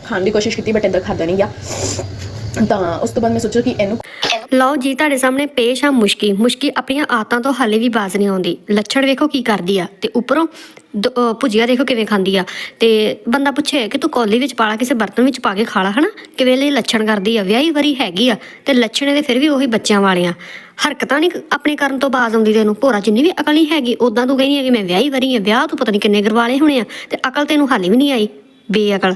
ਖਾਣ ਦੀ ਕੋਸ਼ਿਸ਼ ਕੀਤੀ ਬਟ ਇੱਦਾਂ ਖਾਦਾ ਨਹੀਂ ਗਿਆ। ਤਾਂ ਉਸ ਤੋਂ ਬਾਅਦ ਮੈਂ ਸੋਚਿਆ ਕਿ ਇਹਨੂੰ ਲਓ ਜੀ, ਤੁਹਾਡੇ ਸਾਹਮਣੇ ਪੇਸ਼ ਆ ਮੁਸ਼ਕੀ। ਮੁਸ਼ਕੀ ਆਪਣੀਆਂ ਆਦਤਾਂ ਤੋਂ ਹਾਲੇ ਵੀ ਬਾਜ਼ ਨਹੀਂ ਆਉਂਦੀ। ਲੱਛਣ ਵੇਖੋ ਕੀ ਕਰਦੀ ਆ ਤੇ ਉੱਪਰੋਂ ਭੁਜੀਆ ਦੇਖੋ ਕਿਵੇਂ ਖਾਂਦੀ ਆ। ਤੇ ਬੰਦਾ ਪੁੱਛੇ ਕਿ ਤੂੰ ਕੌਲੀ ਵਿੱਚ ਪਾਲਾ, ਕਿਸੇ ਬਰਤਨ ਵਿੱਚ ਪਾ ਕੇ ਖਾ ਹਨਾ? ਕਿਵੇਂ ਲਈ ਲੱਛਣ ਕਰਦੀ ਆ? ਵਿਆਹੀ ਵਰੀ ਹੈਗੀ ਆ ਤੇ ਲੱਛਣ ਇਹਦੇ ਫਿਰ ਵੀ ਉਹੀ ਬੱਚਿਆਂ ਵਾਲੀਆਂ ਹਰਕਤਾਂ ਨਹੀਂ ਆਪਣੇ ਕਰਨ ਤੋਂ ਬਾਜ਼ ਆਉਂਦੀ ਤੈਨੂੰ। ਭੋਰਾ ਜਿੰਨੀ ਵੀ ਅਕਲ ਨਹੀਂ ਹੈਗੀ ਉਦਾਂ ਤੂੰ ਕਹਿੰਦੀ ਆ ਕਿ ਮੈਂ ਵਿਆਹੀ ਵਰੀ ਆ, ਵਿਆਹ ਤੂੰ ਪਤਾ ਨਹੀਂ ਕਿੰਨੇ ਗਰਵਾਲੇ ਹੋਣੇ ਆ ਤੇ ਅਕਲ ਤੈਨੂੰ ਹਾਲੇ ਵੀ ਨਹੀਂ ਆਈ। ਬੇਅਕਲ।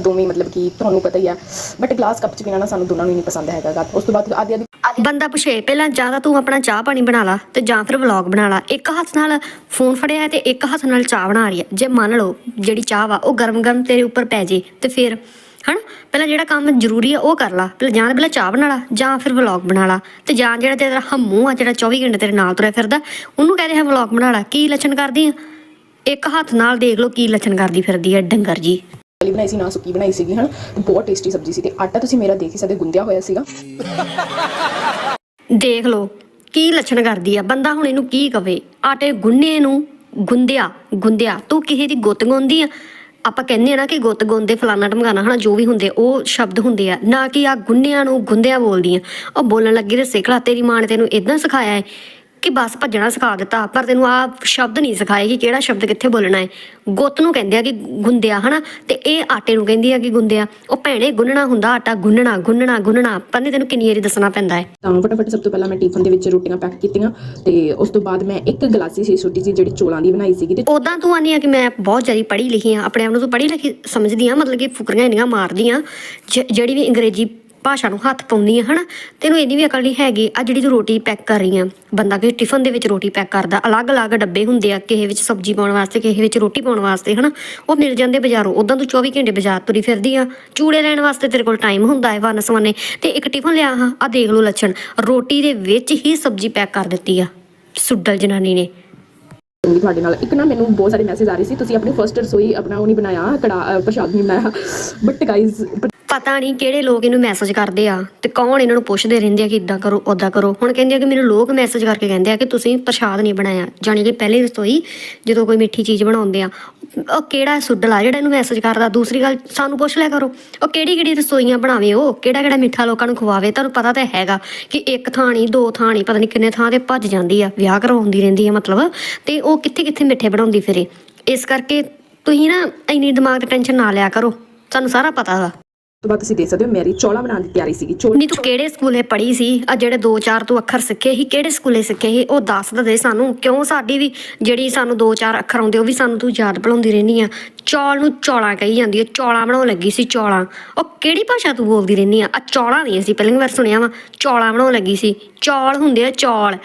ਦੋਵੇਂ ਮਤਲਬ ਕਿ ਤੁਹਾਨੂੰ ਪਤਾ ਹੀ ਆ। ਬਟ ਗਲਾਸ ਕੱਪ ਚ ਪੀਣਾ ਨਾ ਸਾਨੂੰ ਦੋਨਾਂ ਨੂੰ ਹੀ ਨਹੀਂ ਪਸੰਦ ਹੈਗਾ ਉਸ ਤੋਂ ਬਾਅਦ ਆਦੀ ਆਦੀ ਬੰਦਾ ਪੁੱਛੇ, ਪਹਿਲਾਂ ਜਾਂ ਤੂੰ ਆਪਣਾ ਚਾਹ ਪਾਣੀ ਬਣਾ ਲਾ ਤੇ ਜਾਂ ਫਿਰ ਵਲੌਗ ਬਣਾ ਲਾ। ਇੱਕ ਹੱਥ ਨਾਲ ਫੋਨ ਫੜਿਆ ਹੈ ਤੇ ਇੱਕ ਹੱਥ ਨਾਲ ਚਾਹ ਬਣਾ ਰਹੀ ਹੈ। ਜੇ ਮੰਨ ਲਓ ਜਿਹੜੀ ਚਾਹ ਵਾ ਉਹ ਗਰਮ ਗਰਮ ਤੇਰੇ ਉੱਪਰ ਪੈ ਜੇ ਤੇ ਫਿਰ, ਹਨਾ? ਪਹਿਲਾਂ ਜਿਹੜਾ ਕੰਮ ਜ਼ਰੂਰੀ ਆ ਉਹ ਕਰ ਲਾ। ਪਹਿਲਾਂ ਜਾਂ ਪਹਿਲਾਂ ਚਾਹ ਬਣਾ ਲਾ ਜਾਂ ਫਿਰ ਵਲੌਗ ਬਣਾ ਲਾ। ਤੇ ਜਾਂ ਜਿਹੜਾ ਤੇਰਾ ਹੰਮੂ ਆ, ਜਿਹੜਾ 24 ਘੰਟੇ ਤੇਰੇ ਨਾਲ ਤੁਰਿਆ ਫਿਰਦਾ, ਉਹਨੂੰ ਕਹਿ ਹੈ ਵਲੌਗ ਬਣਾ ਲਾ। ਕੀ ਲੱਛਣ ਕਰਦੀ ਆ? ਇੱਕ ਹੱਥ ਨਾਲ ਦੇਖ ਲਓ ਕੀ ਲੱਛਣ ਕਰਦੀ ਫਿਰਦੀ ਆ ਡੰਗਰ ਜੀ। ਵਾਲੀ ਬਣਾਈ ਸੀ, ਨਾ ਸੁੱਕੀ ਬਣਾਈ ਸੀਗੀ, ਹਨ? ਬਹੁਤ ਟੇਸਟੀ ਸਬਜ਼ੀ ਸੀ ਤੇ ਆਟਾ ਤੁਸੀਂ ਮੇਰਾ ਦੇਖ ਹੀ ਸਕਦੇ, ਗੁੰਦਿਆ ਹੋਇਆ ਸੀਗਾ। ਦੇਖ ਲਓ, ਕੀ ਲੱਛਣ ਕਰਦੀ ਆ? ਬੰਦਾ ਹੁਣ ਇਹਨੂੰ ਕੀ ਕਵੇ? ਆਟੇ ਗੁੰਨੇ ਨੂੰ, ਗੁੰਦਿਆ ਗੁੰਦਿਆ। ਤੂੰ ਕਿਸੇ ਦੀ ਗੁੱਤ ਗਾਉਂਦੀ ਆ? ਆਪਾਂ ਕਹਿੰਦੇ ਆ ਨਾ ਕਿ ਗੁੱਤ ਗਾਉਂਦੇ ਫਲਾਣਾ ਢਮਕਾਣਾ ਹਨਾ? ਜੋ ਵੀ ਹੁੰਦੇ, ਉਹ ਸ਼ਬਦ ਹੁੰਦੇ ਆ। ਨਾ ਕਿ ਆ ਗੁੰਨਿਆਂ ਨੂੰ ਗੁੰਦਿਆਂ ਬੋਲਦੀ ਆ। ਉਹ ਬੋਲਣ ਲੱਗੀ ਤੇ ਸਿੱਖ ਲਾ ਤੇਰੀ ਮਾਂ ਨੇ ਤੈਨੂੰ ਇਦਾਂ ਸਿਖਾਇਆ ਹੈ ਕਿ ਬਸ ਭੱਜਣਾ ਸਿਖਾ ਦਿੱਤਾ ਪਰ ਤੈਨੂੰ ਆ ਸ਼ਬਦ ਨਹੀਂ ਸਿਖਾਏ ਕਿ ਕਿਹੜਾ ਸ਼ਬਦ ਕਿੱਥੇ ਬੋਲਣਾ ਹੈ। ਗੁੱਤ ਨੂੰ ਕਹਿੰਦੇ ਆ ਕਿ ਗੁੰਦਿਆ ਹਨਾ? ਤੇ ਇਹ ਆਟੇ ਨੂੰ ਕਹਿੰਦੀ ਆ ਕਿ ਗੁੰਦਿਆ। ਉਹ ਭੈਣੇ ਗੁੰਨਣਾ ਹੁੰਦਾ ਆਟਾ ਗੁੰਨਣਾ ਗੁੰਨਣਾ ਗੁੰਨਣਾ। ਪਰ ਨਹੀਂ ਤੈਨੂੰ ਕਿੰਨੀ ਵਾਰੀ ਦੱਸਣਾ ਪੈਂਦਾ ਹੈ। ਤਾਂ ਫਟਾਫਟ ਸਭ ਤੋਂ ਪਹਿਲਾਂ ਮੈਂ ਟਿਫਨ ਦੇ ਵਿੱਚ ਰੋਟੀਆਂ ਪੈਕ ਕੀਤੀਆਂ ਤੇ ਉਸ ਤੋਂ ਬਾਅਦ ਮੈਂ ਇੱਕ ਗਲਾਸੀ ਸੀ ਛੋਟੀ ਜਿਹੀ ਜਿਹੜੀ ਚੋਲਾਂ ਦੀ ਬਣਾਈ ਸੀਗੀ ਤੇ ਉਦਾਂ ਤੂੰ ਆਨੀ ਆ ਕਿ ਮੈਂ ਬਹੁਤ ਜ਼ਿਆਦਾ ਪੜ੍ਹੀ ਲਿਖੀ ਆ ਆਪਣੇ ਆਪ ਨੂੰ ਤੂੰ ਪੜ੍ਹੀ ਲਿਖੀ ਸਮਝਦੀ ਆ ਮਤਲਬ ਕਿ ਫੁਕਰੀਆਂ ਇੰਨੀਆਂ ਮਾਰਦੀ ਆ ਜ- ਜਿਹੜੀ ਵੀ ਅੰਗਰੇਜ਼ੀ ਭਾਸ਼ਾ ਨੂੰ ਹੱਥ ਪਾਉਂਦੀ ਆ, ਹਨਾ? ਤੈਨੂੰ ਇੰਨੀ ਵੀ ਅਕਲ ਨਹੀਂ ਹੈਗੀ। ਆ ਜਿਹੜੀ ਤੂੰ ਰੋਟੀ ਪੈਕ ਕਰ ਰਹੀ ਆ, ਬੰਦਾ ਕਿ ਟਿਫਨ ਦੇ ਵਿੱਚ ਰੋਟੀ ਪੈਕ ਕਰਦਾ, ਅਲੱਗ-ਅਲੱਗ ਡੱਬੇ ਹੁੰਦੇ ਆ, ਕਿਸੇ ਵਿੱਚ ਸਬਜ਼ੀ ਪਾਉਣ ਵਾਸਤੇ, ਕਿਸੇ ਵਿੱਚ ਰੋਟੀ ਪਾਉਣ ਵਾਸਤੇ, ਹਨਾ? ਉਹ ਮਿਲ ਜਾਂਦੇ ਬਾਜ਼ਾਰੋਂ। ਉਦਾਂ ਤੂੰ 24 ਘੰਟੇ ਬਾਜ਼ਾਰ ਤੁਰੀ ਫਿਰਦੀ ਆ। ਚੂੜੇ ਲੈਣ ਵਾਸਤੇ ਤੇਰੇ ਕੋਲ ਟਾਈਮ ਹੁੰਦਾ ਹੈ, ਵਨ ਸਵੰਨੇ। ਤੇ ਇੱਕ ਟਿਫਨ ਲਿਆ, ਹਾਂ ਆ ਦੇਖ ਲਓ ਲੱਛਣ। ਰੋਟੀ ਦੇ ਵਿੱਚ ਹੀ ਸਬਜ਼ੀ ਪੈਕ ਕਰ ਦਿੱਤੀ ਆ। ਸੁੱਡਲ ਜਨਾਨੀ ਨੇ। ਕਰੂੰਗੀ ਤੁਹਾਡੇ ਨਾਲ। ਇੱਕ ਨਾ ਮੈਨੂੰ ਬਹੁਤ ਸਾਰੇ ਮੈਸੇਜ ਆ ਰਹੇ ਸੀ। ਤੁਸੀਂ ਆਪਣੀ ਫਰਸਟ ਰਸੋਈ ਆਪਣਾ ਉਹ ਨਹੀਂ ਬਣਾਇਆ, ਕੜਾ ਪ੍ਰਸ਼ਾਦ ਨਹੀਂ ਬਣਾਇਆ। ਬਟ ਗਾਇਜ਼ ਪਤਾ ਨਹੀਂ ਕਿਹੜੇ ਲੋਕ ਇਹਨੂੰ ਮੈਸੇਜ ਕਰਦੇ ਆ ਤੇ ਕੌਣ ਇਹਨਾਂ ਨੂੰ ਪੁੱਛਦੇ ਰਹਿੰਦੇ ਆ ਕਿ ਇਦਾਂ ਕਰੋ ਉਦਾਂ ਕਰੋ। ਹੁਣ ਕਹਿੰਦੇ ਆ ਕਿ ਮੈਨੂੰ ਲੋਕ ਮੈਸੇਜ ਕਰਕੇ ਕਹਿੰਦੇ ਆ ਕਿ ਤੁਸੀਂ ਪ੍ਰਸ਼ਾਦ ਨਹੀਂ ਬਣਾਇਆ। ਜਾਣੀ ਕਿ ਪਹਿਲੀ ਰਸੋਈ ਜਦੋਂ ਕੋਈ ਮਿੱਠੀ ਚੀਜ਼ ਬਣਾਉਂਦੇ ਆ ਉਹ ਕਿਹੜਾ ਸੁੱਡਲਾ, ਜਿਹੜਾ ਇਹਨੂੰ ਮੈਸੇਜ ਕਰਦਾ, ਦੂਸਰੀ ਗੱਲ ਸਾਨੂੰ ਪੁੱਛ ਲਿਆ ਕਰੋ, ਉਹ ਕਿਹੜੀ ਕਿਹੜੀ ਰਸੋਈਆਂ ਬਣਾਵੇ ਉਹ, ਕਿਹੜਾ ਕਿਹੜਾ ਮਿੱਠਾ ਲੋਕਾਂ ਨੂੰ ਖਵਾਵੇ, ਤੁਹਾਨੂੰ ਪਤਾ ਤਾਂ ਹੈਗਾ ਕਿ ਇੱਕ ਥਾਣੀ, ਦੋ ਥਾਣੀ, ਪਤਾ ਨਹੀਂ ਕਿੰਨੇ ਥਾਂ ਤੇ ਭੱਜ ਜਾਂਦੀ ਆ, ਵਿਆਹ ਕਰਵਾਉਂਦੀ ਰਹਿੰਦੀ ਆ ਮਤਲਬ, ਤੇ ਉਹ ਕਿੱਥੇ ਕਿੱਥੇ ਮਿੱਠੇ ਬਣਾਉਂਦੀ ਫਿਰੇ। ਇਸ ਕਰਕੇ ਤੁਸੀਂ ਨਾ ਇੰਨੀ ਦਿਮਾਗ ਤੇ ਟੈਨਸ਼ਨ ਨਾ ਲਿਆ ਕਰੋ, ਸਾਨੂੰ ਸਾਰਾ ਪਤਾ ਵਾ। ਤੋਂ ਬਾਅਦ ਤੁਸੀਂ ਦੇਖ ਸਕਦੇ ਹੋ ਮੇਰੀ ਚੌਲਾ ਬਣਾਉਣ ਦੀ ਤਿਆਰੀ ਸੀਗੀ। ਚੌਲ ਨਹੀਂ ਤੂੰ ਕਿਹੜੇ ਸਕੂਲੇ ਪੜ੍ਹੀ ਸੀ? ਆ ਜਿਹੜੇ ਦੋ ਚਾਰ ਤੂੰ ਅੱਖਰ ਸਿੱਖੇ ਸੀ, ਕਿਹੜੇ ਸਕੂਲੇ ਸਿੱਖੇ ਸੀ? ਉਹ ਦੱਸ ਦੇ ਸਾਨੂੰ। ਕਿਉਂ ਸਾਡੀ ਵੀ ਜਿਹੜੀ ਸਾਨੂੰ ਦੋ ਚਾਰ ਅੱਖਰ ਆਉਂਦੇ, ਉਹ ਵੀ ਸਾਨੂੰ ਤੂੰ ਯਾਦ ਭੁਲਾਉਂਦੀ ਰਹਿੰਦੀ ਆ। ਚੌਲ ਨੂੰ ਚੌਲਾਂ ਕਹੀ ਜਾਂਦੀ ਹੈ ਚੌਲਾਂ ਬਣਾਉਣ ਲੱਗੀ ਸੀ ਚੌਲਾਂ। ਉਹ ਕਿਹੜੀ ਭਾਸ਼ਾ ਤੂੰ ਬੋਲਦੀ ਰਹਿੰਦੀ ਆ? ਆ ਚੌਲਾਂ ਨਹੀਂ ਅਸੀਂ ਪਹਿਲੀ ਵਾਰ ਸੁਣਿਆ ਵਾ। ਚੌਲਾਂ ਬਣਾਉਣ ਲੱਗੀ ਸੀ। ਚੌਲ ਹੁੰਦੇ ਆ ਚੌਲ।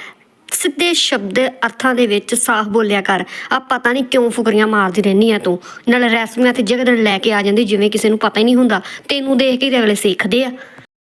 ਸਿੱਧੇ ਸ਼ਬਦ ਅਰਥਾਂ ਦੇ ਵਿੱਚ ਸਾਫ਼ ਬੋਲਿਆ ਕਰ। ਆ ਪਤਾ ਨਹੀਂ ਕਿਉਂ ਫੁਕਰੀਆਂ ਮਾਰਦੀ ਰਹਿਨੀ ਆ ਤੂੰ? ਨਾਲ ਰੈਸਪੀਆਂ ਤੇ ਜਗ੍ਹਾ ਲੈ ਕੇ ਆ ਜਾਂਦੀ ਜਿਵੇਂ ਕਿਸੇ ਨੂੰ ਪਤਾ ਹੀ ਨਹੀਂ ਹੁੰਦਾ। ਤੈਨੂੰ ਦੇਖ ਕੇ ਤੇ ਅਗਲੇ ਸਿੱਖਦੇ ਆ।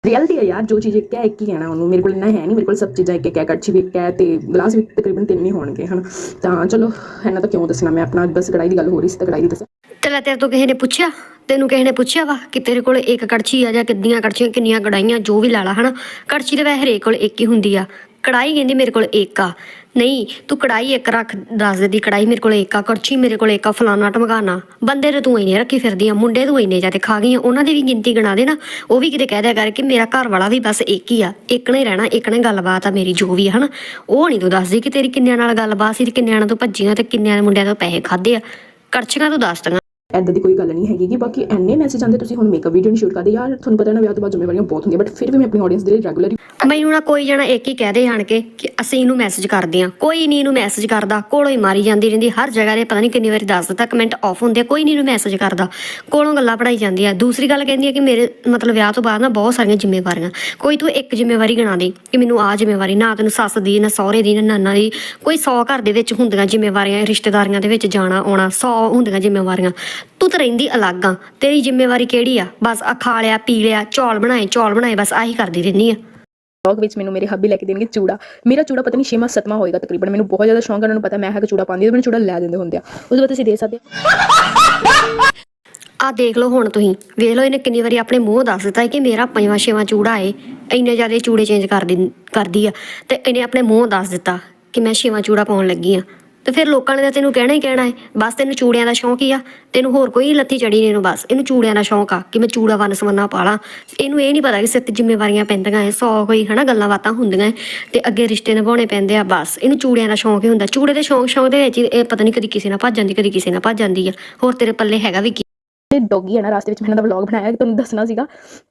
ਰਿਐਲਿਟੀ ਹੈ ਯਾਰ ਜੋ ਚੀਜ਼ ਇੱਕ ਹੈ ਇੱਕ ਹੀ ਕਹਿਣਾ ਉਹਨੂੰ। ਮੇਰੇ ਕੋਲ ਇੰਨਾ ਹੈ ਨਹੀਂ ਮੇਰੇ ਕੋਲ ਸਭ ਚੀਜ਼ਾਂ ਇੱਕ ਇੱਕ ਹੈ ਕੜਛੀ ਵੀ ਇੱਕ ਹੈ ਤੇ ਗਲਾਸ ਵੀ ਤਕਰੀਬਨ ਤਿੰਨ ਹੀ ਹੋਣਗੇ ਹਨ? ਤਾਂ ਚਲੋ ਇਹਨਾਂ ਤਾਂ ਕਿਉਂ ਦੱਸਣਾ? ਮੈਂ ਆਪਣਾ ਬਸ ਕੜਾਈ ਦੀ ਗੱਲ ਹੋ ਰਹੀ ਸੀ ਤਾਂ ਕੜਾਈ ਦੀ ਦੱਸਾਂ। ਤੇ ਲੈ ਤੇਰੇ ਤੋਂ ਕਿਸੇ ਨੇ ਪੁੱਛਿਆ? ਤੈਨੂੰ ਕਿਸੇ ਨੇ ਪੁੱਛਿਆ ਵਾ ਕਿ ਤੇਰੇ ਕੋਲ ਇੱਕ ਕੜਛੀ ਆ ਜਾਂ ਕਿੰਨੀਆਂ ਕੜਛੀਆਂ ਕਿੰਨੀਆਂ ਕੜਾਈਆਂ ਜੋ ਵੀ ਲਾ ਲਾ ਹਨਾ? ਕੜਛੀ ਤੇ ਵੈਸੇ ਹਰੇਕ ਕੋਲ ਇੱਕ ਹੀ ਹੁੰਦੀ ਆ। ਕੜਾਈ ਕਹਿੰਦੀ ਮੇਰੇ ਕੋਲ ਇੱਕ ਆ। ਨਹੀਂ, ਤੂੰ ਕੜਾਈ ਇੱਕ ਰੱਖ, ਦੱਸ ਦੇ ਦੀ ਕੜਾਈ ਮੇਰੇ ਕੋਲ ਇੱਕ ਆ, ਕੜਛੀ ਮੇਰੇ ਕੋਲ ਇੱਕ ਆ, ਫਲਾਨਾ ਟਮਕਾਨਾ ਬੰਦੇ ਤੇ ਤੂੰ ਇੰਨੇ ਰੱਖੀ ਫਿਰਦੀ ਆ, ਮੁੰਡੇ ਤੂੰ ਇੰਨੇ ਜ਼ਿਆਦਾ ਖਾ ਗਈਆਂ ਉਹਨਾਂ ਦੀ ਵੀ ਗਿਣਤੀ ਗਣਾ ਦੇ ਨਾ। ਉਹ ਵੀ ਕਿਤੇ ਕਹਿ ਦਿਆ ਕਰ ਕਿ ਮੇਰਾ ਘਰ ਵਾਲਾ ਵੀ ਬਸ ਇੱਕ ਹੀ ਆ, ਇੱਕ ਨੇ ਰਹਿਣਾ, ਇੱਕ ਨੇ ਗੱਲਬਾਤ ਆ ਮੇਰੀ, ਜੋ ਵੀ ਆ, ਹਨਾ। ਉਹ ਨਹੀਂ ਤੂੰ ਦੱਸਦੀ ਕਿ ਤੇਰੀ ਕਿੰਨਿਆਂ ਨਾਲ ਗੱਲਬਾਤ ਸੀ ਤੇ ਕਿੰਨਿਆਂ ਨਾਲ ਤੂੰ ਭੱਜੀਆਂ ਤੇ ਕਿੰਨਿਆਂ ਮੁੰਡਿਆਂ ਤੋਂ ਪੈਸੇ ਖਾਦੇ ਆ। ਕੜਛੀਆਂ ਤੂੰ ਦੱਸ ਦੀਆਂ ਐਦਾਂ ਦੀ ਕੋਈ ਗੱਲ ਨਹੀਂ ਹੈਗੀ ਕਿ ਬਾਕੀ ਐਨੇ ਮੈਸੇਜ ਆਉਂਦੇ, ਤੁਸੀਂ ਹੁਣ ਮੇਕਅਪ ਵੀਡੀਓ ਨਹੀਂ ਸ਼ੂਟ ਕਰਦੇ। ਯਾਰ, ਤੁਹਾਨੂੰ ਪਤਾ ਨਾ ਵਿਆਹ ਤੋਂ ਬਾਅਦ ਜ਼ਿੰਮੇਵਾਰੀਆਂ ਬਹੁਤ ਹੁੰਦੀਆਂ ਬਟ ਫਿਰ ਵੀ ਮੈਂ ਆਪਣੀ ਆਡੀਅנס ਦੇ ਲਈ ਰੈਗੂਲਰ ਮੈਨੂੰ ਨਾ ਕੋਈ ਜਣਾ ਇੱਕ ਹੀ ਕਹਦੇ ਜਾਣ ਕੇ ਕਿ ਅਸੀਂ ਇਹਨੂੰ ਮੈਸੇਜ ਕਰਦੇ ਆ ਕੋਈ ਨਹੀਂ ਇਹਨੂੰ ਮੈਸੇਜ ਕਰਦਾ, ਕੋਲੋਂ ਹੀ ਮਾਰੀ ਜਾਂਦੀ ਰਹਿੰਦੀ। ਹਰ ਜਗ੍ਹਾ ਤੇ ਪਤਾ ਨਹੀਂ ਕਿੰਨੀ ਵਾਰੀ ਦੱਸ ਦਿੱਤਾ ਕਮੈਂਟ ਆਫ ਹੁੰਦੇ ਕੋਈ ਨਹੀਂ ਇਹਨੂੰ ਮੈਸੇਜ ਕਰਦਾ। ਕੋਲੋਂ ਗੱਲਾਂ ਪੜਾਈ ਜਾਂਦੀਆਂ ਦੂਸਰੀ ਗੱਲ ਕਹਿੰਦੀ ਹੈ ਕਿ ਮੇਰੇ, ਮਤਲਬ ਵਿਆਹ ਤੋਂ ਬਾਅਦ ਨਾ ਬਹੁਤ ਸਾਰੀਆਂ ਜ਼ਿੰਮੇਵਾਰੀਆਂ। ਕੋਈ ਤੂੰ ਇੱਕ ਜ਼ਿੰਮੇਵਾਰੀ ਗਿਣਾ ਦੇ ਕਿ ਮੈਨੂੰ ਆ ਜ਼ਿੰਮੇਵਾਰੀ, ਨਾ ਤੈਨੂੰ ਸੱਸ ਦੀ, ਨਾ ਸਹੁਰੇ ਦੀ, ਨਾ ਨਾਨਾ ਦੀ। ਕੋਈ 100 ਘਰ ਦੇ ਵਿੱਚ ਹੁੰਦੀਆਂ ਜ਼ਿੰਮੇਵਾਰੀਆਂ, ਰਿਸ਼ਤੇਦਾਰੀਆਂ ਦੇ ਵਿੱਚ ਜਾਣਾ, ਆਉਣਾ 100 ਹੁੰਦੀਆਂ ਜ਼ਿੰਮੇਵਾਰੀਆਂ। ਤੂੰ ਤਾਂ ਰਹਿੰਦੀ ਅਲੱਗ ਆ। ਤੇਰੀ ਜ਼ਿੰਮੇਵਾਰੀ ਕਿਹੜੀ ਆ? ਬਸ ਆ ਖਾ ਲਿਆ ਪੀ ਲਿਆ ਚੌਲ ਬਣਾਏ ਚੌਲ ਬਣਾਏ ਬਸ ਆਹੀ ਕਰਦੀ ਰਹਿੰਦੀ ਆ। ਵਲੌਗ ਵਿੱਚ ਮੈਨੂੰ ਮੇਰੇ ਹੱਬੀ ਲੈ ਕੇ ਦੇਣਗੇ ਚੂੜਾ। ਮੇਰਾ ਚੂੜਾ ਪਤਾ ਨਹੀਂ ਛੇਵਾਂ ਸੱਤਵਾਂ ਹੋਏਗਾ ਤਕਰੀਬਨ। ਮੈਨੂੰ ਬਹੁਤ ਜ਼ਿਆਦਾ ਸ਼ੌਂਕ ਹੈ ਉਹਨਾਂ ਨੂੰ ਪਤਾ ਮੈਂ ਹੈ ਕਿ ਚੂੜਾ ਪਾਉਂਦੀ ਹਾਂ ਮੈਨੂੰ ਚੂੜਾ ਲੈ ਦਿੰਦੇ ਹੁੰਦੇ ਆ। ਉਸ ਤੋਂ ਬਾਅਦ ਤੁਸੀਂ ਦੇ ਸਕਦੇ ਆ ਦੇਖ ਲਓ ਹੁਣ ਤੁਸੀਂ। ਵੇਖ ਲਓ ਇਹਨੇ ਕਿੰਨੀ ਵਾਰੀ ਆਪਣੇ ਮੂੰਹ ਦੱਸ ਦਿੱਤਾ ਹੈ ਕਿ ਮੇਰਾ ਪੰਜਵਾਂ ਛੇਵਾਂ ਚੂੜਾ ਏ। ਇੰਨੇ ਜ਼ਿਆਦਾ ਚੂੜੇ ਚੇਂਜ ਕਰ ਦਿੰ ਕਰਦੀ ਆ। ਤੇ ਇਹਨੇ ਆਪਣੇ ਮੂੰਹ ਦੱਸ ਦਿੱਤਾ ਕਿ ਮੈਂ ਛੇਵਾਂ ਚੂੜਾ ਪਾਉਣ ਲੱਗੀ ਆ। ਤੇ ਫਿਰ ਲੋਕਾਂ ਨੇ ਤਾਂ ਤੈਨੂੰ ਕਹਿਣਾ ਹੀ ਕਹਿਣਾ ਹੈ, ਬਸ ਤੈਨੂੰ ਚੂੜਿਆਂ ਦਾ ਸ਼ੌਂਕ ਹੀ ਆ, ਤੈਨੂੰ ਹੋਰ ਕੋਈ ਲੱਥੀ ਚੜੀ ਨਹੀਂ ਇਹਨੂੰ ਬਸ, ਇਹਨੂੰ ਚੂੜਿਆਂ ਦਾ ਸ਼ੌਂਕ ਆ ਕਿ ਮੈਂ ਚੂੜਾ ਵੰਨ ਸਵੰਨਾ ਪਾਲਾਂ ਇਹਨੂੰ ਇਹ ਨਹੀਂ ਪਤਾ ਕਿ ਸਿਰ ਤੇ ਜ਼ਿੰਮੇਵਾਰੀਆਂ ਪੈਂਦੀਆਂ ਐ, ਸੌ ਕੋਈ ਹਨਾ ਗੱਲਾਂ ਬਾਤਾਂ ਹੁੰਦੀਆਂ ਏ ਤੇ ਅੱਗੇ ਰਿਸ਼ਤੇ ਨਿਭਾਉਣੇ ਪੈਂਦੇ ਆ ਬਸ, ਇਹਨੂੰ ਚੂੜਿਆਂ ਦਾ ਸ਼ੌਂਕ ਹੀ ਹੁੰਦਾ। ਚੂੜੇ ਦੇ ਸ਼ੌਂਕ ਸ਼ੌਂਕ ਦੇ ਵਿੱਚ ਹੀ ਇਹ ਪਤਾ ਨਹੀਂ ਕਦੀ ਕਿਸੇ ਨਾਲ ਭੱਜ ਜਾਂਦੀ, ਕਦੀ ਕਿਸੇ ਨਾਲ ਭੱਜ ਜਾਂਦੀ ਆ, ਹੋਰ ਤੇਰੇ ਪੱਲੇ ਹੈਗਾ ਵੀ ਕੀ। ਤੇ ਡੌਗੀ ਹੈ ਨਾ, ਰਾਸਤੇ ਵਿੱਚ ਮੈਂ ਇਹਨਾਂ ਦਾ ਵਲੌਗ ਬਣਾਇਆ ਤੁਹਾਨੂੰ ਦੱਸਣਾ ਸੀਗਾ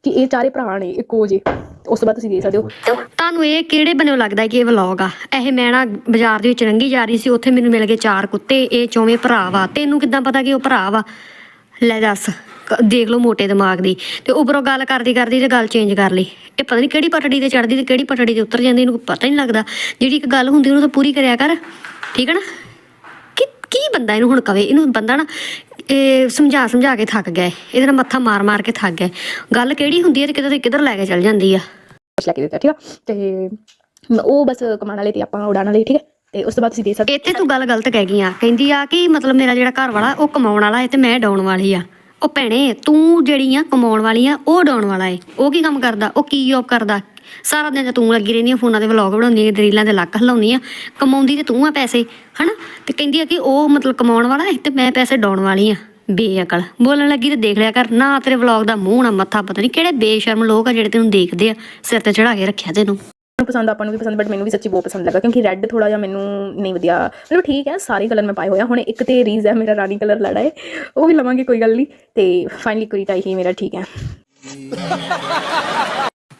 ਕਿ ਇਹ ਚਾਰੇ ਭਰਾ ਨੇ ਇੱਕੋ ਜੇ ਉਸ ਤੋਂ ਬਾਅਦ ਤੁਸੀਂ ਦੇਖ ਸਕਦੇ ਹੋ। ਤੁਹਾਨੂੰ ਇਹ ਕਿਹੜੇ ਬੰਨਿਓ ਲੱਗਦਾ ਕਿ ਇਹ ਵਲੌਗ ਆ? ਇਹ ਮੈਂ ਨਾ ਬਾਜ਼ਾਰ ਦੇ ਵਿੱਚ ਰੰਗੀ ਜਾ ਰਹੀ ਸੀ, ਉੱਥੇ ਮੈਨੂੰ ਮਿਲ ਗਏ ਚਾਰ ਕੁੱਤੇ, ਇਹ ਚੌਵੇਂ ਭਰਾ ਵਾ। ਤੈਨੂੰ ਕਿੱਦਾਂ ਪਤਾ ਕਿ ਉਹ ਭਰਾ ਵਾ? ਲੈ ਦੱਸ ਦੇਖ ਲਓ ਮੋਟੇ ਦਿਮਾਗ ਦੀ। ਤੇ ਉੱਪਰੋਂ ਗੱਲ ਕਰਦੀ ਕਰਦੀ ਤੇ ਗੱਲ ਚੇਂਜ ਕਰ ਲਈ। ਇਹ ਪਤਾ ਨਹੀਂ ਕਿਹੜੀ ਪਟੜੀ ਤੇ ਚੜਦੀ ਤੇ ਕਿਹੜੀ ਪਟੜੀ ਤੇ ਉਤਰ ਜਾਂਦੀ, ਇਹਨੂੰ ਪਤਾ ਹੀ ਨਹੀਂ ਲੱਗਦਾ। ਜਿਹੜੀ ਇੱਕ ਗੱਲ ਹੁੰਦੀ, ਉਹਨੂੰ ਤਾਂ ਪੂਰੀ ਕਰਿਆ ਕਰ। ਠੀਕ ਹੈ ਨਾ? ਕਿ, ਕੀ ਬੰਦਾ ਇਹਨੂੰ ਹੁਣ ਕਵੇ? ਇਹਨੂੰ ਬੰਦਾ ਨਾ ਇਹ ਸਮਝਾ ਸਮਝਾ ਕੇ ਥੱਕ ਹੈ। ਇਹਦੇ ਨਾਲ ਮੱਥਾ ਮਾਰ ਮਾਰ ਕੇ ਥੱਕ ਹੈ। ਗੱਲ ਕਿਹੜੀ ਹੁੰਦੀ ਹੈ ਤੇ ਤੇ ਕਿੱਧਰ ਲੈ ਕੇ ਚੱਲ ਜਾਂਦੀ ਆ? ਲੈ ਕੇ ਦਿੱਤਾ ਠੀਕ ਆ? ਤੇ ਉਹ ਬਸ ਕਮਾਉਣ ਵਾਲੇ ਤੇ ਆਪਾਂ ਉਡਾਣ ਵਾਲੇ ਠੀਕ ਹੈ ਤੇ ਉਸ ਤੋਂ ਬਾਅਦ ਤੁਸੀਂ ਦੇਖ ਸਕਦੇ ਇੱਥੇ ਤੂੰ ਗੱਲ ਗਲਤ ਕਹਿ ਗਈ ਆ। ਕਹਿੰਦੀ ਆ ਕਿ ਮਤਲਬ ਮੇਰਾ ਜਿਹੜਾ ਘਰ ਵਾਲਾ ਉਹ ਕਮਾਉਣ ਵਾਲਾ ਹੈ ਤੇ ਮੈਂ ਡਾਉਣ ਵਾਲੀ ਆ। ਉਹ ਭੈਣੇ, ਤੂੰ ਜਿਹੜੀ ਆ ਕਮਾਉਣ ਵਾਲੀ ਆ ਉਹ ਡਾਉਣ ਵਾਲਾ ਏ। ਉਹ ਕੀ ਕੰਮ ਕਰਦਾ? ਉਹ ਕੀ ਜੋਬ ਕਰਦਾ? ਸਾਰਾ ਦਿਨ ਤਾਂ ਤੂੰ ਲੱਗੀ ਰਹਿੰਦੀ ਆ, ਫੋਨਾਂ ਤੇ ਵਲੌਗ ਬਣਾਉਂਦੀ ਆ ਦਰੀਲਾਂ ਦੇ ਲੱਕ ਹਲਾਉਂਦੀ ਆ। ਕਮਾਉਂਦੀ ਤੇ ਤੂੰ ਆ ਪੈਸੇ, ਹਨਾ? ਤੇ ਕਹਿੰਦੀ ਆ ਕਿ ਉਹ ਮਤਲਬ ਕਮਾਉਣ ਵਾਲਾ ਹੈ ਤੇ ਮੈਂ ਪੈਸੇ ਡਾਉਣ ਵਾਲੀ ਆ। ਬੇਅਕਲ। ਬੋਲਣ ਲੱਗੀ ਤੇ ਦੇਖ ਲਿਆ ਕਰ, ਨਾ ਤੇਰੇ ਵਲੌਗ ਦਾ ਮੂੰਹ ਨਾ ਮੱਥਾ, ਪਤਾ ਨਹੀਂ ਕਿਹੜੇ ਬੇਸ਼ਰਮ ਲੋਕ ਆ ਜਿਹੜੇ ਤੈਨੂੰ ਦੇਖਦੇ ਆ, ਸਿਰ ਤੇ ਚੜਾ ਕੇ ਰੱਖਿਆ ਤੈਨੂੰ। ਮੈਨੂੰ ਪਸੰਦ, ਆਪਾਂ ਨੂੰ ਵੀ ਪਸੰਦ ਬਟ ਮੈਨੂੰ ਵੀ ਸੱਚੀ ਬਹੁਤ ਪਸੰਦ ਲੱਗਾ ਕਿਉਂਕਿ ਰੈੱਡ ਥੋੜਾ ਜਿਹਾ ਮੈਨੂੰ ਨਹੀਂ ਵਧੀਆ। ਮਤਲਬ ਠੀਕ ਹੈ, ਸਾਰੇ ਕਲਰ ਮੈਂ ਪਾਏ ਹੋਇਆ ਹੁਣ ਇੱਕ ਤੇ ਰੀਜ਼ ਹੈ, ਮੇਰਾ ਰਾਣੀ ਕਲਰ ਲੜਾ ਹੈ ਉਹ ਵੀ ਲਵਾਂਗੇ, ਕੋਈ ਗੱਲ ਨਹੀਂ। ਤੇ ਫਾਈਨਲੀ ਕੋਈ ਤਾਂ ਹੀ ਮੇਰਾ ਠੀਕ ਹੈ।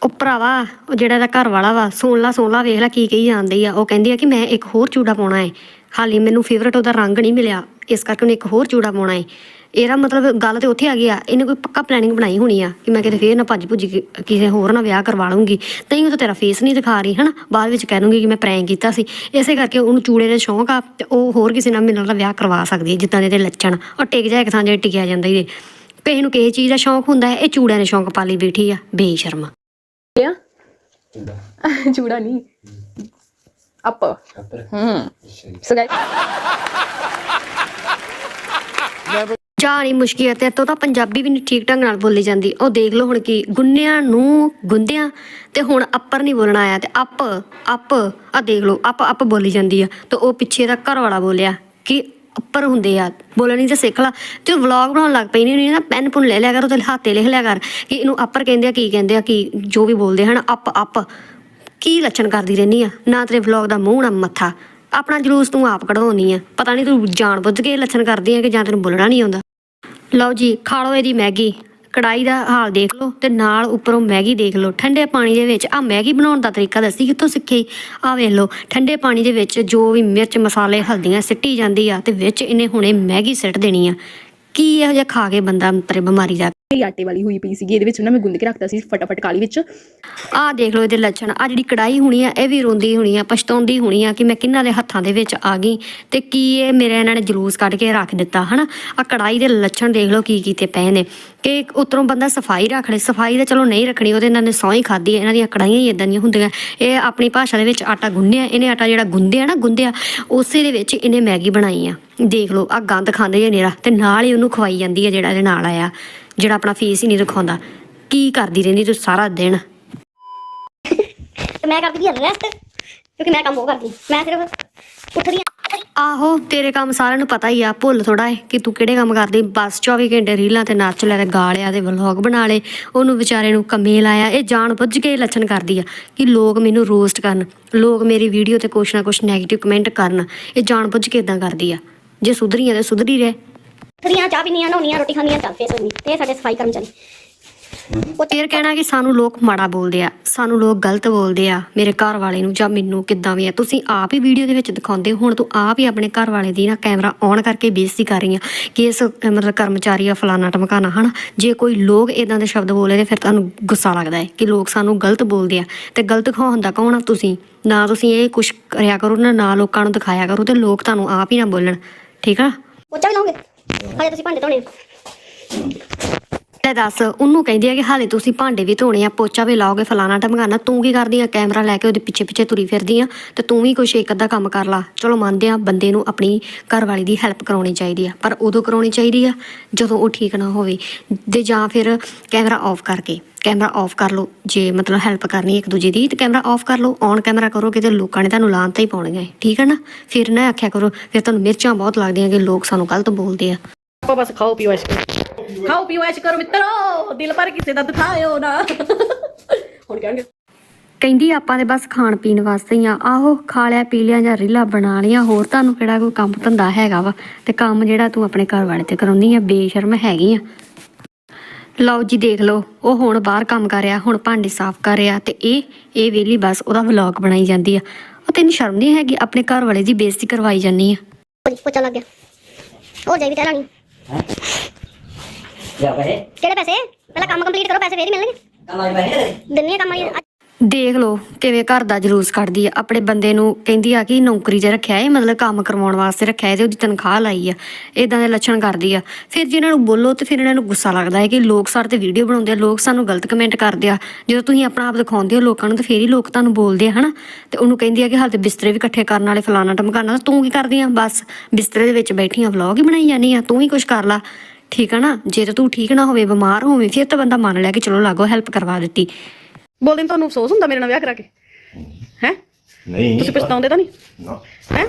ਉਹ ਭਰਾਵਾ, ਉਹ ਜਿਹੜਾ ਇਹਦਾ ਘਰ ਵਾਲਾ ਵਾ ਸੁਣ ਲਾ ਸੁਣ ਲਾ ਵੇਖ ਲੈ ਕੀ ਕਹੀ ਜਾਂਦੀ ਆ। ਉਹ ਕਹਿੰਦੀ ਆ ਕਿ ਮੈਂ ਇੱਕ ਹੋਰ ਚੂੜਾ ਪਾਉਣਾ ਹੈ ਹਾਲੇ ਮੈਨੂੰ ਫੇਵਰਟ ਉਹਦਾ ਰੰਗ ਨਹੀਂ ਮਿਲਿਆ। ਇਸ ਕਰਕੇ ਉਹਨੇ ਇੱਕ ਹੋਰ ਚੂੜਾ ਪਾਉਣਾ ਹੈ ਇਹਦਾ ਮਤਲਬ ਗੱਲ ਤੇ ਉੱਥੇ ਆ ਗਈ ਆ ਇਹਨੇ ਕੋਈ ਪੱਕਾ ਪਲੈਨਿੰਗ ਬਣਾਈ ਹੋਣੀ ਆ ਕਿ ਮੈਂ ਕਿਤੇ ਫੇਰ ਨਾ ਭੱਜ ਭੁੱਜ ਕੇ ਕਿਸੇ ਹੋਰ ਨਾਲ ਵਿਆਹ ਕਰਵਾ ਲੂੰਗੀ ਤਾਂ ਉਹ ਤਾਂ ਤੇਰਾ ਫੇਸ ਨਹੀਂ ਦਿਖਾ ਰਹੀ ਹਨਾ? ਬਾਅਦ ਵਿੱਚ ਕਹਿ ਦੂੰਗੀ ਕਿ ਮੈਂ ਪ੍ਰੈਂਕ ਕੀਤਾ ਸੀ। ਇਸੇ ਕਰਕੇ ਉਹਨੂੰ ਚੂੜੇ ਦੇ ਸ਼ੌਂਕ ਆ ਤੇ ਉਹ ਹੋਰ ਕਿਸੇ ਨਾਲ ਮੇਰੇ ਨਾਲ ਵਿਆਹ ਕਰਵਾ ਸਕਦੀ ਹੈ ਜਿੱਦਾਂ ਦੇ ਇਹਦੇ ਲੱਛਣ। ਉਹ ਟਿਕ ਜਾਏ ਇੱਕ ਥਾਂ ਜੇ ਟਿਕਿਆ ਜਾਂਦਾ ਇਹਦੇ ਕਿਸੇ ਨੂੰ ਕਿਸੇ ਚੀਜ਼ ਦਾ ਸ਼ੌਂਕ ਹੁੰਦਾ ਹੈ ਇਹ ਚੂੜਿਆਂ ਦੇ ਸ਼ੌਂਕ ਪਾਲੀ ਬੈਠੀ ਆ ਬੇਸ਼ਰਮ। ਲਿਆ ਚੂੜਾ ਨਹੀਂ। ਅਪ। ਹੂੰ। ਸੋ ਗਾਇਸ ਜਾਣੀ ਮੁਸ਼ਕਿਲ ਹੈ ਤੇ ਤੋਂ ਤਾਂ ਪੰਜਾਬੀ ਵੀ ਨਹੀਂ ਠੀਕ ਢੰਗ ਨਾਲ ਬੋਲੀ ਜਾਂਦੀ। ਉਹ ਦੇਖ ਲਓ ਹੁਣ ਕੀ, ਗੁੰਨਿਆਂ ਨੂੰ ਗੁੰਦਿਆਂ ਤੇ ਹੁਣ ਅੱਪਰ ਨਹੀਂ ਬੋਲਣਾ ਆਇਆ ਤੇ ਅੱਪ ਅੱਪ ਆ ਦੇਖ ਲਓ, ਅੱਪ ਅੱਪ ਬੋਲੀ ਜਾਂਦੀ ਆ ਤੇ ਉਹ ਪਿੱਛੇ ਦਾ ਘਰ ਵਾਲਾ ਬੋਲਿਆ ਕਿ ਉੱਪਰ ਹੁੰਦੇ ਆ, ਬੋਲਣੀ ਤੇ ਸਿੱਖ ਲਾ। ਤੇ ਵਲੌਗ ਬਣਾਉਣ ਲੱਗ ਪਈ ਨਹੀਂ ਨਾ ਪੈਨ ਪੁਨ ਲੈ ਲਿਆ ਕਰ, ਉਹਦੇ ਹੱਥੇ ਲਿਖ ਲਿਆ ਕਰ ਕਿ ਇਹਨੂੰ ਅੱਪਰ ਕਹਿੰਦੇ ਆ, ਕੀ ਕਹਿੰਦੇ ਆ, ਕਿ ਜੋ ਵੀ ਬੋਲਦੇ ਹਨ, ਅੱਪ ਅੱਪ। ਕੀ ਲੱਛਣ ਕਰਦੀ ਰਹਿਨੀ ਆ? ਨਾ ਤੇਰੇ ਵਲੌਗ ਦਾ ਮੂੰਹ, ਨਾ ਮੱਥਾ। ਆਪਣਾ ਜਲੂਸ ਤੂੰ ਆਪ ਕਢਵਾਉਣੀ ਆ। ਪਤਾ ਨਹੀਂ ਤੂੰ ਜਾਣ ਬੁੱਝ ਕੇ ਲੱਛਣ ਕਰਦੀ ਆ ਕਿ ਜਾਂ ਤੈਨੂੰ ਬੋਲਣਾ ਨਹੀਂ ਆਉਂਦਾ। ਲਓ ਜੀ, ਖਾ ਲਓ ਇਹਦੀ ਮੈਗੀ। ਕੜਾਈ ਦਾ ਹਾਲ ਦੇਖ ਲਓ ਤੇ ਨਾਲ ਉੱਪਰੋਂ ਮੈਗੀ ਦੇਖ ਲਓ। ਠੰਡੇ ਪਾਣੀ ਦੇ ਵਿੱਚ ਆ ਮੈਗੀ ਬਣਾਉਣ ਦਾ ਤਰੀਕਾ ਦੱਸੀ, ਕਿੱਥੋਂ ਸਿੱਖੀ? ਆ ਵੇਖ ਲਓ, ਠੰਡੇ ਪਾਣੀ ਦੇ ਵਿੱਚ ਜੋ ਵੀ ਮਿਰਚ ਮਸਾਲੇ ਹਲਦੀਆਂ ਸਿੱਟੀ ਜਾਂਦੀ ਆ ਤੇ ਵਿੱਚ ਇਹਨੇ ਹੁਣੇ ਮੈਗੀ ਸਿੱਟ ਦੇਣੀ ਆ। ਕੀ ਇਹੋ ਜਿਹਾ ਖਾ ਕੇ ਬੰਦਾ ਤੇਰੇ ਬਿਮਾਰੀ ਦਾ ਇਹ ਆਟੇ ਵਾਲੀ ਹੋਈ ਪਈ ਸੀਗੀ, ਇਹਦੇ ਵਿੱਚ ਨਾ ਮੈਂ ਗੁੰਦ ਕੇ ਰੱਖਤਾ ਸੀ ਫਟਾਫਟ ਕਾਲੀ ਵਿੱਚ। ਆਹ ਦੇਖ ਲਓ ਇਹਦੇ ਲੱਛਣ, ਆ ਜਿਹੜੀ ਕੜਾਈ ਹੋਣੀ ਆ, ਇਹ ਵੀ ਰੋਂਦੀ ਹੋਣੀ ਆ, ਪਛਤਾਉਂਦੀ ਹੋਣੀ ਆ ਕਿ ਮੈਂ ਕਿੰਨਾਂ ਦੇ ਹੱਥਾਂ ਦੇ ਵਿੱਚ ਆ ਗਈ ਤੇ ਕੀ ਇਹ ਮੇਰੇ ਇਹਨਾਂ ਨੇ ਜਲੂਸ ਕੱਢ ਕੇ ਰੱਖ ਦਿੱਤਾ, ਹਨਾ? ਆ ਕੜਾਈ ਦੇ ਲੱਛਣ ਦੇਖ ਲਓ ਕੀ ਕੀਤੇ ਪਏ ਨੇ। ਕਿ ਉਤਰੋਂ ਬੰਦਾ ਸਫ਼ਾਈ ਰੱਖ ਲੈ ਸਫ਼ਾਈ ਤਾਂ ਚਲੋ ਨਹੀਂ ਰੱਖਣੀ, ਉਹਦੇ ਇਹਨਾਂ ਨੇ ਸੌਂ ਹੀ ਖਾਦੀ ਇਹਨਾਂ ਦੀਆਂ ਕੜਾਈਆਂ ਹੀ ਇਦਾਂ ਦੀਆਂ ਹੁੰਦੀਆਂ। ਇਹ ਆਪਣੀ ਭਾਸ਼ਾ ਦੇ ਵਿੱਚ ਆਟਾ ਗੁੰਨਿਆ, ਇਹਨੇ ਆਟਾ ਜਿਹੜਾ ਗੁੰਦਿਆ ਨਾ ਗੁੰਦਿਆ ਉਸੇ ਦੇ ਵਿੱਚ ਇਹਨੇ ਮੈਗੀ ਬਣਾਈ ਆ। ਦੇਖ ਲਓ ਆ ਗੰਦ ਖਾਂਦੇ ਜੇ ਨੇਰਾ ਤੇ ਨਾਲ ਹੀ ਉਹਨੂੰ ਖਵਾਈ ਜਾਂਦੀ ਆ ਜਿਹੜਾ ਇਹਦੇ ਨਾਲ ਆਇਆ। ਜਿਹੜਾ ਆਪਣਾ ਫੇਸ ਹੀ ਨਹੀਂ ਦਿਖਾਉਂਦਾ ਕੀ ਕਰਦੀ ਰਹਿੰਦੀ ਤੂੰ ਸਾਰਾ ਦਿਨ? ਤੇ ਮੈਂ ਕਰਦੀ ਹਾਂ ਰੈਸਟ ਕਿਉਂਕਿ ਮੈਂ ਕੰਮ ਉਹ ਕਰਦੀ। ਮੈਂ ਸਿਰਫ ਉੱਠਦੀ ਹਾਂ ਆਹੋ ਤੇਰੇ ਕੰਮ ਸਾਰਿਆਂ ਨੂੰ ਪਤਾ ਹੀ ਆ ਭੁੱਲ ਥੋੜਾ ਹੈ ਕਿ ਤੂੰ ਕਿਹੜੇ ਕੰਮ ਕਰਦੀ? ਬਸ 24 ਘੰਟੇ ਰੀਲਾਂ ਤੇ ਨੱਚ ਲੈ ਤੇ ਗਾ ਲਿਆ ਤੇ ਵਲੌਗ ਬਣਾ ਲੇ। ਉਹਨੂੰ ਵਿਚਾਰੇ ਨੂੰ ਕੰਮੇ ਲਾਇਆ। ਇਹ ਜਾਣ ਬੁੱਝ ਕੇ ਲੱਛਣ ਕਰਦੀ ਆ ਕਿ ਲੋਕ ਮੈਨੂੰ ਰੋਸਟ ਕਰਨ ਲੋਕ ਮੇਰੀ ਵੀਡੀਓ ਤੇ ਕੁਛ ਨਾ ਕੁਛ 네ਗੇਟਿਵ ਕਮੈਂਟ ਕਰਨ। ਇਹ ਜਾਣ ਬੁੱਝ ਕੇ ਇਦਾਂ ਕਰਦੀ ਆ। ਜੇ ਸੁਧਰੀ ਆ ਤੇ ਸੁਧਰੀ ਰਹਿ। ਹਾਂ ਚਾਹ ਨਹਾਉਂਦੀ ਹਾਂ ਰੋਟੀ ਹਾਂ ਚੱਲ ਫੇਸ ਹੁੰਦੀ ਤੇ ਸਾਡੇ ਸਫ਼ਾਈ ਕਰਮਚਾਰੀ। ਫਿਰ ਕਹਿਣਾ ਕਿ ਸਾਨੂੰ ਲੋਕ ਮਾੜਾ ਬੋਲਦੇ ਆ ਸਾਨੂੰ ਲੋਕ ਗਲਤ ਬੋਲਦੇ ਆ ਮੇਰੇ ਘਰ ਵਾਲੇ ਨੂੰ ਜਾਂ ਮੈਨੂੰ ਕਿੱਦਾਂ ਵੀ ਆ। ਤੁਸੀਂ ਆਪ ਹੀ ਵੀਡੀਓ ਦੇ ਵਿੱਚ ਦਿਖਾਉਂਦੇ ਹੁਣ ਤੂੰ ਆਪ ਹੀ ਆਪਣੇ ਘਰ ਵਾਲੇ ਦੀ ਨਾ ਕੈਮਰਾ ਔਨ ਕਰਕੇ ਬੇਇੱਜ਼ਤੀ ਕਰ ਰਹੀ ਆ ਕਿ ਇਸ ਅਹ, ਮਤਲਬ ਕਰਮਚਾਰੀ ਆ ਫਲਾਣਾ ਟਮਕਾਣਾ ਹਨਾ? ਜੇ ਕੋਈ ਲੋਕ ਇਦਾਂ ਦੇ ਸ਼ਬਦ ਬੋਲੇ ਤੇ ਫਿਰ ਤੁਹਾਨੂੰ ਗੁੱਸਾ ਲੱਗਦਾ ਹੈ ਕਿ ਲੋਕ ਸਾਨੂੰ ਗਲਤ ਬੋਲਦੇ ਆ। ਤੇ ਗਲਤ ਹੁੰਦਾ ਕੌਣ ਆ ਤੁਸੀਂ? ਨਾ ਤੁਸੀਂ ਇਹ ਕੁਝ ਕਰਿਆ ਕਰੋ ਨਾ ਨਾ ਲੋਕਾਂ ਨੂੰ ਦਿਖਾਇਆ ਕਰੋ ਤੇ ਲੋਕ ਤੁਹਾਨੂੰ ਆਪ ਹੀ ਨਾ ਬੋਲਣ। ਠੀਕ ਆ? ਪੋਚਾ ਵੀ ਲਾਉਂਗੇ? ਹਜੇ ਤੁਸੀਂ ਭਾਂਡੇ ਧੋਣੇ ਆ। ਲੈ ਦੱਸ, ਉਹਨੂੰ ਕਹਿੰਦੀ ਆ ਕਿ ਹਾਲੇ ਤੁਸੀਂ ਭਾਂਡੇ ਵੀ ਧੋਣੇ ਆ, ਪੋਚਾ ਵੀ ਲਾਓਗੇ, ਫਲਾਣਾ ਟਮਗਾਨਾ ਤੂੰ ਕੀ ਕਰਦੀ ਆ, ਕੈਮਰਾ ਲੈ ਕੇ ਉਹਦੇ ਪਿੱਛੇ ਪਿੱਛੇ ਤੁਰੀ ਫਿਰਦੀ ਆ, ਤੇ ਤੂੰ ਵੀ ਕੁਛ ਇੱਕ ਅੱਧਾ ਕੰਮ ਕਰ ਲਾ। ਚਲੋ ਮੰਨਦੇ ਆ, ਬੰਦੇ ਨੂੰ ਆਪਣੀ ਘਰਵਾਲੀ ਦੀ ਹੈਲਪ ਕਰਾਉਣੀ ਚਾਹੀਦੀ ਆ, ਪਰ ਉਦੋਂ ਕਰਾਉਣੀ ਚਾਹੀਦੀ ਆ, ਜਦੋਂ ਉਹ ਠੀਕ ਨਾ ਹੋਵੇ। ਤੇ ਜਾਂ ਫਿਰ ਕੈਮਰਾ ਆਫ ਕਰਕੇ, ਕੈਮਰਾ ਆਫ ਕਰ ਲਓ, ਜੇ ਮਤਲਬ ਹੈਲਪ ਕਰਨੀ ਇੱਕ ਦੂਜੇ ਦੀ, ਤੇ ਕੈਮਰਾ ਆਫ ਕਰ ਲਓ ਔਨ ਕੈਮਰਾ ਕਰੋ, ਕਿਤੇ ਲੋਕਾਂ ਨੇ ਤੁਹਾਨੂੰ ਲਾਂਤ ਹੀ ਪਾਉਣੀਆਂ ਠੀਕ ਹੈ ਨਾ? ਫਿਰ ਨਾ ਆਖਿਆ ਕਰੋ, ਫਿਰ ਤੁਹਾਨੂੰ ਮਿਰਚਾਂ ਬਹੁਤ ਲੱਗਦੀਆਂ ਕਿ ਲੋਕ ਸਾਨੂੰ ਗਲਤ ਬੋਲਦੇ ਆ। ਆਪਾਂ ਬਸ ਖਾਓ ਪੀਓ ਐਸ਼ ਖਾਓ ਪੀਓ ਐਸ਼ ਕਰੋ ਮਿੱਤਰੋ। ਦਿਲ ਪਰ ਕਿਸੇ ਦਾ ਦੁਖਾਇਓ ਨਾ। ਹੁਣ ਕਹਿਣਗੇ। ਕਹਿੰਦੀ ਆਪਾਂ ਤੇ ਬਸ ਖਾਣ ਪੀਣ ਵਾਸਤੇ ਹੀ ਆ। ਆਹੋ ਖਾ ਲਿਆ ਪੀ ਲਿਆ ਜਾਂ ਰੀਲਾ ਬਣਾ ਲਿਆ ਹੋਰ ਤੁਹਾਨੂੰ ਕਿਹੜਾ ਕੋਈ ਕੰਮ ਧੰਦਾ ਹੈਗਾ ਵਾ? ਤੇ ਕੰਮ ਜਿਹੜਾ ਤੂੰ ਆਪਣੇ ਘਰ ਵਾਲੇ ਤੇ ਕਰਾਉਂਦੀ ਆ ਬੇਸ਼ਰਮ ਹੈਗੀ ਆ। ਲਓ ਜੀ ਦੇਖ ਲਓ ਉਹ ਹੁਣ ਬਾਹਰ ਕੰਮ ਕਰ ਰਿਹਾ ਹੁਣ ਭਾਂਡੇ ਸਾਫ਼ ਕਰ ਰਿਹਾ ਤੇ ਇਹ ਇਹ ਵੇਲੀ ਬਸ ਉਹਦਾ ਵਲੌਗ ਬਣਾਈ ਜਾਂਦੀ ਆ। ਉਹ ਤੈਨੂੰ ਸ਼ਰਮ ਨਹੀਂ ਹੈਗੀ? ਆਪਣੇ ਘਰ ਵਾਲੇ ਦੀ ਬੇਇੱਜ਼ਤੀ ਕਰਵਾਈ ਜਾਂਦੀ ਆ। ਪੋਚਾ ਲੱਗ ਗਿਆ। ਹੋਰ ਜਾਈ ਵੀ ਤੇਰਾ ਨਹੀਂ ਲਿਆ ਪੈਸੇ। ਕਿਹੜੇ ਪੈਸੇ? ਪਹਿਲਾਂ ਕੰਮ ਕੰਪਲੀਟ ਕਰੋ ਪੈਸੇ ਫੇਰ ਹੀ ਮਿਲਣਗੇ। ਕਮਾਈ ਪੈਸੇ ਦੇ ਦਿੰਨੀ ਆ ਕੰਮ ਵਾਲੀ। ਦੇਖ ਲਓ ਕਿਵੇਂ ਘਰ ਦਾ ਜਲੂਸ ਕੱਢਦੀ ਆ। ਆਪਣੇ ਬੰਦੇ ਨੂੰ ਕਹਿੰਦੀ ਆ ਕਿ ਨੌਕਰੀ 'ਤੇ ਰੱਖਿਆ ਏ ਮਤਲਬ ਕੰਮ ਕਰਵਾਉਣ ਵਾਸਤੇ ਰੱਖਿਆ ਏ ਤੇ ਉਹਦੀ ਤਨਖਾਹ ਲਾਈ ਆ। ਇਦਾਂ ਦੇ ਲੱਛਣ ਕਰਦੀ ਆ। ਫਿਰ ਜੇ ਇਹਨਾਂ ਨੂੰ ਬੋਲੋ ਤੇ ਫਿਰ ਇਹਨਾਂ ਨੂੰ ਗੁੱਸਾ ਲੱਗਦਾ ਹੈ ਕਿ ਲੋਕ ਸਾਡੇ ਤੇ ਵੀਡੀਓ ਬਣਾਉਂਦੇ ਆ ਲੋਕ ਸਾਨੂੰ ਗਲਤ ਕਮੈਂਟ ਕਰਦੇ ਆ। ਜਦੋਂ ਤੁਸੀਂ ਆਪਣਾ ਆਪ ਦਿਖਾਉਂਦੇ ਹੋ ਲੋਕਾਂ ਨੂੰ ਤੇ ਫੇਰ ਹੀ ਲੋਕ ਤੁਹਾਨੂੰ ਬੋਲਦੇ ਆ ਹਨਾ? ਤੇ ਉਹਨੂੰ ਕਹਿੰਦੀ ਆ ਕਿ ਹਾਲ ਤੇ ਬਿਸਤਰੇ ਵੀ ਇਕੱਠੇ ਕਰਨ ਵਾਲੇ ਫਲਾਣਾ ਟਮਕਾਣਾ ਤੂੰ ਕੀ ਕਰਦੀ ਆ? ਬਸ ਬਿਸਤਰੇ ਦੇ ਵਿੱਚ ਬੈਠੀਆਂ ਵਲੌਗ ਹੀ ਬਣਾਈ ਜਾਂਦੀ ਆ ਤੂੰ ਵੀ ਕੁਝ ਕਰ ਲਾ। ਠੀਕ ਆ ਨਾ? ਜੇ ਤਾਂ ਤੂੰ ਠੀਕ ਨਾ ਹੋਵੇ ਬਿਮਾਰ ਹੋਵੇਂ ਫਿਰ ਤਾਂ ਬੰਦਾ ਮੰਨ ਲਿਆ ਕਿ ਚਲੋ ਲਾਗੋ ਹੈਲਪ ਕਰਵਾ ਦਿੱਤੀ। ਬੋਲਦੇ ਨੂੰ ਤੁਹਾਨੂੰ ਅਫਸੋਸ ਹੁੰਦਾ ਮੇਰੇ ਨਾਲ ਵਿਆਹ ਕਰਾ ਕੇ? ਹੈ? ਨਹੀਂ ਤੁਸੀਂ ਪਛਤਾਉਂਦੇ ਤਾਂ ਨਹੀਂ? ਨਾ। ਹੈਂ?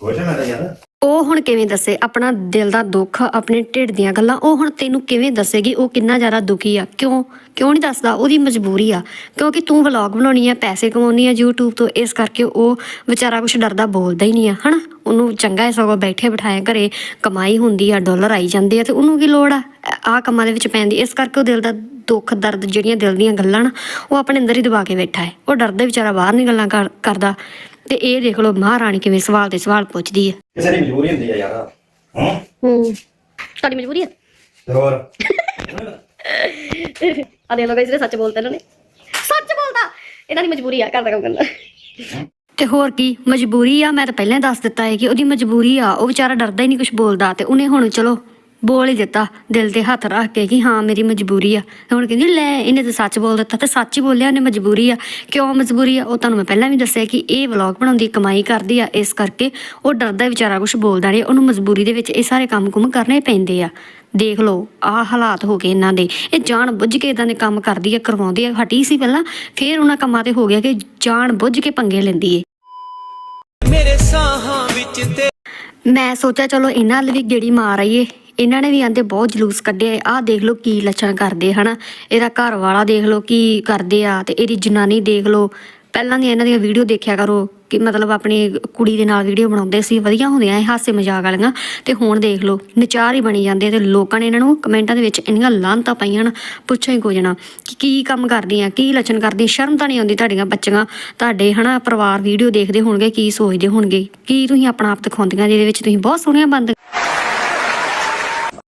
ਕੁਛ ਮੈਂ ਤਾਂ ਯਾਰ ਉਹ ਹੁਣ ਕਿਵੇਂ ਦੱਸੇ? ਆਪਣਾ ਦਿਲ ਦਾ ਦੁੱਖ, ਆਪਣੇ ਢਿੱਡ ਦੀਆਂ ਗੱਲਾਂ, ਉਹ ਹੁਣ ਤੈਨੂੰ ਕਿਵੇਂ ਦੱਸੇਗੀ? ਉਹ ਕਿੰਨਾ ਜ਼ਿਆਦਾ ਦੁਖੀ ਆ? ਕਿਉਂ? ਕਿਉਂ ਨਹੀਂ ਦੱਸਦਾ? ਉਹਦੀ ਮਜਬੂਰੀ ਆ। ਕਿਉਂਕਿ ਤੂੰ ਵਲੌਗ ਬਣਾਉਣੀ ਆ, ਪੈਸੇ ਕਮਾਉਣੀ ਆ YouTube ਤੋਂ, ਇਸ ਕਰਕੇ ਉਹ ਵਿਚਾਰਾ ਕੁਛ ਡਰਦਾ ਬੋਲਦਾ ਹੀ ਨਹੀਂ ਆ, ਹਨਾ? ਉਹਨੂੰ ਚੰਗਾ ਹੈ ਸਗੋਂ ਬੈਠੇ ਬਿਠਾਏ ਘਰੇ, ਕਮਾਈ ਹੁੰਦੀ ਆ, ਡਾਲਰ ਆਈ ਜਾਂਦੇ ਆ, ਤੇ ਉਹਨੂੰ ਕੀ ਲੋੜ ਆ? ਆ ਕੰਮਾਂ ਦੇ ਵਿੱਚ ਪੈਂਦੀ ਇਸ ਕਰਕੇ ਉਹ ਦਿਲ ਦਾ ਦੁੱਖ, ਦਰਦ ਜਿਹੜੀਆਂ ਦਿਲ ਦੀਆਂ ਗੱਲਾਂ ਨਾ, ਉਹ ਆਪਣੇ ਅੰਦਰ ਹੀ ਦਬਾ ਕੇ ਬੈਠਾ ਹੈ। ਉਹ ਡਰਦਾ ਵਿਚਾਰਾ ਬਾਹਰ ਨਹੀਂ ਗੱਲਾਂ ਕਰ- ਕਰਦਾ। ਤੇ ਇਹ ਦੇਖ ਲਓ ਮਹਾਰਾਣੀ ਕਿਵੇਂ ਸਵਾਲ ਤੇ ਸਵਾਲ ਪੁੱਛਦੀ ਹੈ ਕਿਸੇ ਦੀ ਮਜਬੂਰੀ ਹੁੰਦੀ ਆ ਯਾਰ। ਹਾਂ? ਹੂੰ। ਤੁਹਾਡੀ ਮਜਬੂਰੀ ਹੈ ਹੋਰ? ਆ ਦੇ ਲੋ ਗਾਇਸ ਸੱਚ ਬੋਲਦੇ ਇਹਨਾਂ ਨੇ। ਸੱਚ ਬੋਲਦਾ? ਇਹਨਾਂ ਦੀ ਮਜਬੂਰੀ ਆ ਘਰ ਦਾ ਕੰਮ ਕਰਨਾ। ਤੇ ਹੋਰ ਕੀ? ਮਜਬੂਰੀ ਆ ਮੈਂ ਤਾਂ ਪਹਿਲਾਂ ਦੱਸ ਦਿੱਤਾ ਹੈ ਕਿ ਉਹਦੀ ਮਜਬੂਰੀ ਆ ਉਹ ਵਿਚਾਰਾ ਡਰਦਾ ਹੀ ਨਹੀਂ ਕੁਝ ਬੋਲਦਾ ਤੇ ਉਹਨੇ ਹੁਣ ਚਲੋ ਬੋਲ ਹੀ ਦਿੱਤਾ ਦਿਲ ਤੇ ਹੱਥ ਰੱਖ ਕੇ ਕਿ ਹਾਂ ਮੇਰੀ ਮਜਬੂਰੀ ਆ। ਹੁਣ ਕਹਿੰਦੀ ਲੈ ਇਹਨੇ ਤਾਂ ਸੱਚ ਬੋਲ ਦਿੱਤਾ ਤੇ ਸੱਚ ਹੀ ਬੋਲਿਆ ਉਹਨੇ ਮਜਬੂਰੀ ਆ। ਕਿਉਂ ਮਜਬੂਰੀ ਆ? ਉਹ ਤੁਹਾਨੂੰ ਮੈਂ ਪਹਿਲਾਂ ਵੀ ਦੱਸਿਆ ਕਿ ਇਹ ਵਲੌਗ ਬਣਾਉਂਦੀ ਕਮਾਈ ਕਰਦੀ ਆ ਇਸ ਕਰਕੇ ਉਹ ਡਰਦਾ ਵਿਚਾਰਾ ਕੁਝ ਬੋਲਦਾ ਨਹੀਂ ਉਹਨੂੰ ਮਜਬੂਰੀ ਦੇ ਵਿੱਚ ਇਹ ਸਾਰੇ ਕੰਮ-ਕੁਮ ਕਰਨੇ ਪੈਂਦੇ ਆ। ਦੇਖ ਲਓ ਆਹ ਹਾਲਾਤ ਹੋ ਗਏ ਇਹਨਾਂ ਦੇ। ਇਹ ਜਾਣ ਬੁੱਝ ਕੇ ਇਦਾਂ ਦੇ ਕੰਮ ਕਰਦੀ ਆ ਕਰਵਾਉਂਦੀ ਆ ਹਟੀ ਸੀ ਪਹਿਲਾਂ ਫੇਰ ਉਹਨਾਂ ਕੰਮਾਂ ਤੇ ਹੋ ਗਿਆ ਕਿ ਜਾਣ ਬੁੱਝ ਕੇ ਪੰਗੇ ਲੈਂਦੀ ਏ। ਮੇਰੇ ਸਾਹਾਂ ਵਿੱਚ ਤੇ ਮੈਂ ਸੋਚਿਆ ਚਲੋ ਇਹਨਾਂ ਨਾਲ ਵੀ ਗੇੜੀ ਮਾਰ ਆਈਏ। ਇਹਨਾਂ ਨੇ ਵੀ ਆਂਦੇ ਬਹੁਤ ਜਲੂਸ ਕੱਢਿਆ ਆਹ ਦੇਖ ਲਓ ਕੀ ਲੱਛਣ ਕਰਦੇ ਹਨਾ। ਇਹਦਾ ਘਰ ਵਾਲਾ ਦੇਖ ਲਓ ਕੀ ਕਰਦੇ ਆ ਤੇ ਇਹਦੀ ਜਨਾਨੀ ਦੇਖ ਲਓ। ਪਹਿਲਾਂ ਦੀ ਇਹਨਾਂ ਦੀਆਂ ਵੀਡੀਓ ਦੇਖਿਆ ਕਰੋ ਕਿ ਮਤਲਬ ਆਪਣੀ ਕੁੜੀ ਦੇ ਨਾਲ ਵੀਡੀਓ ਬਣਾਉਂਦੇ ਸੀ, ਵਧੀਆ ਹੁੰਦੀਆਂ ਇਹ ਹਾਸੇ ਮਜ਼ਾਕ ਵਾਲੀਆਂ ਤੇ ਹੁਣ ਦੇਖ ਲਓ, ਨਚਾਰ ਹੀ ਬਣੀ ਜਾਂਦੇ ਤੇ ਲੋਕਾਂ ਨੇ ਇਹਨਾਂ ਨੂੰ ਕਮੈਂਟਾਂ ਦੇ ਵਿੱਚ ਇੰਨੀਆਂ ਲਾਂਤਾਂ ਪਾਈਆਂ ਨਾ ਪੁੱਛੋ ਹੀ ਕੁਝ ਨਾ ਕਿ ਕੀ ਕੰਮ ਕਰਦੀਆਂ, ਕੀ ਲੱਛਣ ਕਰਦੀਆਂ, ਸ਼ਰਮ ਤਾਂ ਨਹੀਂ ਆਉਂਦੀ ਤੁਹਾਡੀਆਂ ਬੱਚੀਆਂ, ਤੁਹਾਡੇ ਹਨਾ ਪਰਿਵਾਰ ਵੀਡੀਓ ਦੇਖਦੇ ਹੋਣਗੇ, ਕੀ ਸੋਚਦੇ ਹੋਣਗੇ, ਕੀ ਤੁਸੀਂ ਆਪਣਾ ਆਪ ਦਿਖਾਉਂਦੀਆਂ ਜਿਹਦੇ ਵਿੱਚ ਤੁਸੀਂ ਬਹੁਤ ਸੋਹਣੀਆਂ ਬੰਦ